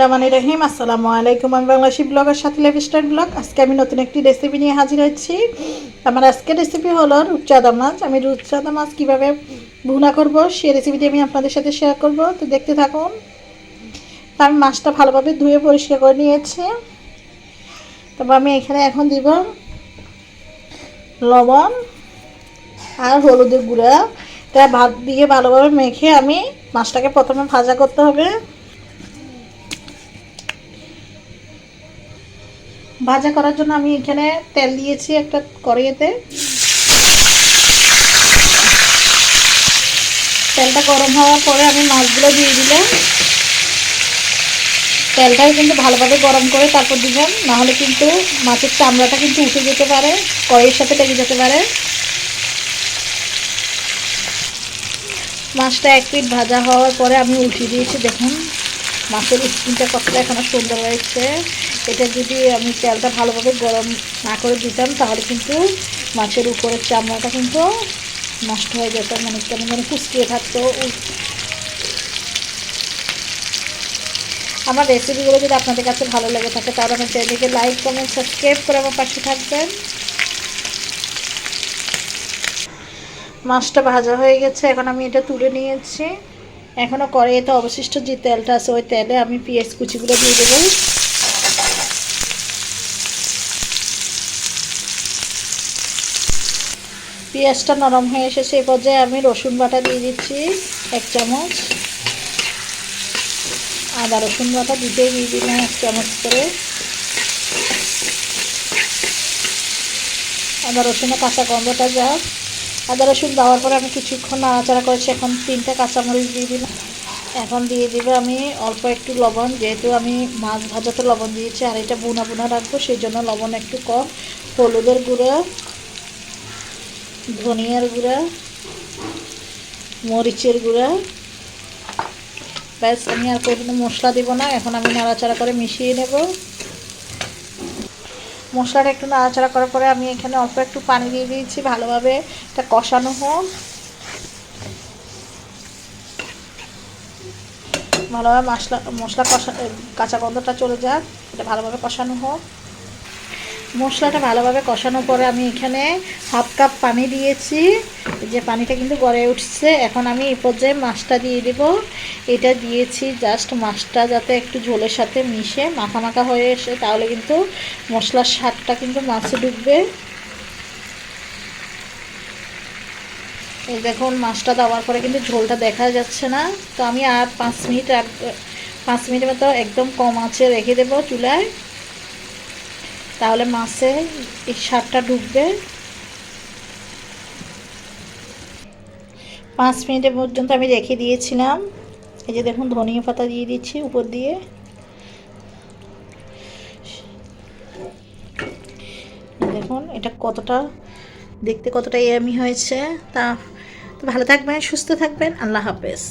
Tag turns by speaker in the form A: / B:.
A: রহমানি রহিম, আসসালামু আলাইকুম। আমি বাংলাদেশি ব্লগের সাথে লাইফস্টাইল ব্লগ। আজকে আমি নতুন একটি রেসিপি নিয়ে হাজির হয়েছি। আমার আজকের রেসিপি হলো রূপচাঁদা মাছ। আমি রূপচাঁদা মাছ কীভাবে ভুনা করব, সেই রেসিপিটি আমি আপনাদের সাথে শেয়ার করব। তো দেখতে থাকুন। আমি মাছটা ভালোভাবে ধুয়ে পরিষ্কার করে নিয়েছি। তারপর আমি এখানে এখন দিব লবণ আর হলুদের গুঁড়া। তা ভাত দিয়ে ভালোভাবে মেখে আমি মাছটাকে প্রথমে ভাজা করতে হবে। ভাজা করার জন্য আমি এখানে তেল দিয়েছি একটা কড়াইতে। তেলটা গরম হওয়ার পরে আমি মাছগুলো দিয়ে দিলাম। তেলটাও কিন্তু ভালোভাবে গরম করে তারপর দিবেন নাহলে কিন্তু মাছের চামড়াটা কিন্তু উঠে যেতে পারে, কড়াইয়ের সাথে লেগে যেতে পারে। মাছটা এক পিট ভাজা হওয়ার পরে আমি উঠিয়ে দিয়েছি, দেখুন। মাছের স্কিনটা কতটা এখনও সুন্দর হয়েছে। এটা যদি আমি তেলটা ভালোভাবে গরম না করে দিতাম, তাহলে কিন্তু মাছের উপরের চামড়াটা কিন্তু নষ্ট হয়ে যেত মানে কেমন যেন কুচকিয়ে থাকতো। আমার রেসিপিগুলো যদি আপনাদের কাছে ভালো লেগে থাকে, তাহলে আমার চ্যানেলকে লাইক কমেন্ট সাবস্ক্রাইব করে আমার পাশে থাকবেন। মাছটা ভাজা হয়ে গেছে, এখন আমি এটা তুলে নিয়েছি। এখনও কড়াইতে অবশিষ্ট যে তেলটা আছে, ওই তেলে আমি পেঁয়াজ কুচিগুলো দিয়ে দেবো। পেঁয়াজটা নরম হয়ে এসেছে এই পর্যায়ে আমি রসুন বাটা দিয়ে দিচ্ছি, এক চামচ। আদা রসুন বাটা দিতেই দিয়ে দিলাম এক চামচ করে। আদা রসুনের কাঁচা গন্ধটা যাক আদা রসুন দেওয়ার পরে আমি কিছুক্ষণ নাড়াচাড়া করেছি, এখন তিনটে কাঁচামরিচ দিয়ে দিলাম। এখন দিয়ে দিবে আমি অল্প একটু লবণ, যেহেতু আমি মাছ ভাজাতে লবণ দিয়েছি, আর এটা বুনা বুনা রাখব, সেই জন্য লবণ একটু কম। হলুদের গুঁড়া ধনিয়ার গুঁড়া, মরিচের গুঁড়া। ব্যাস, আমি আর কোনো মশলা দেবো না, এখন আমি নাড়াচাড়া করে মিশিয়ে নেব। মশলাটা একটু নাড়াচাড়া করার পরে আমি এখানে অল্প একটু পানি দিয়ে দিয়েছি, ভালোভাবে এটা কষানো হোক। ভালোভাবে মশলা মশলা কষা কাঁচা গন্ধটা চলে যাক, এটা ভালোভাবে কষানো হোক। মশলাটা ভালোভাবে কষানোর পরে আমি এখানে হাফ কাপ পানি দিয়েছি। যে পানিটা কিন্তু গড়ে উঠছে। এখন আমি এই পর্যায়ে মাছটা দিয়ে দেব। এটা দিয়েছি জাস্ট মাছটা যাতে একটু ঝোলের সাথে মিশে মাখা মাখা হয়ে এসে তাহলে কিন্তু মশলার স্বাদটা কিন্তু মাছে ঢুকবে। এই দেখুন, মাছটা দেওয়ার পরে কিন্তু ঝোলটা দেখা যাচ্ছে না। তো আমি আর পাঁচ মিনিট পাঁচ মিনিটের মতো একদম কম আছে রেখে দেবো চুলায়। তাহলে মাছে এই স্বাদটা ঢুকবে। পাঁচ মিনিটের পর্যন্ত আমি রেখে দিয়েছিলাম। এই যে দেখুন, ধনিয়া পাতা দিয়ে দিচ্ছি উপর দিয়ে। দেখুন, এটা কতটা, দেখতে কতটা ইয়ামি হয়েছে। তা, ভালো থাকবেন, সুস্থ থাকবেন। আল্লাহ হাফেজ।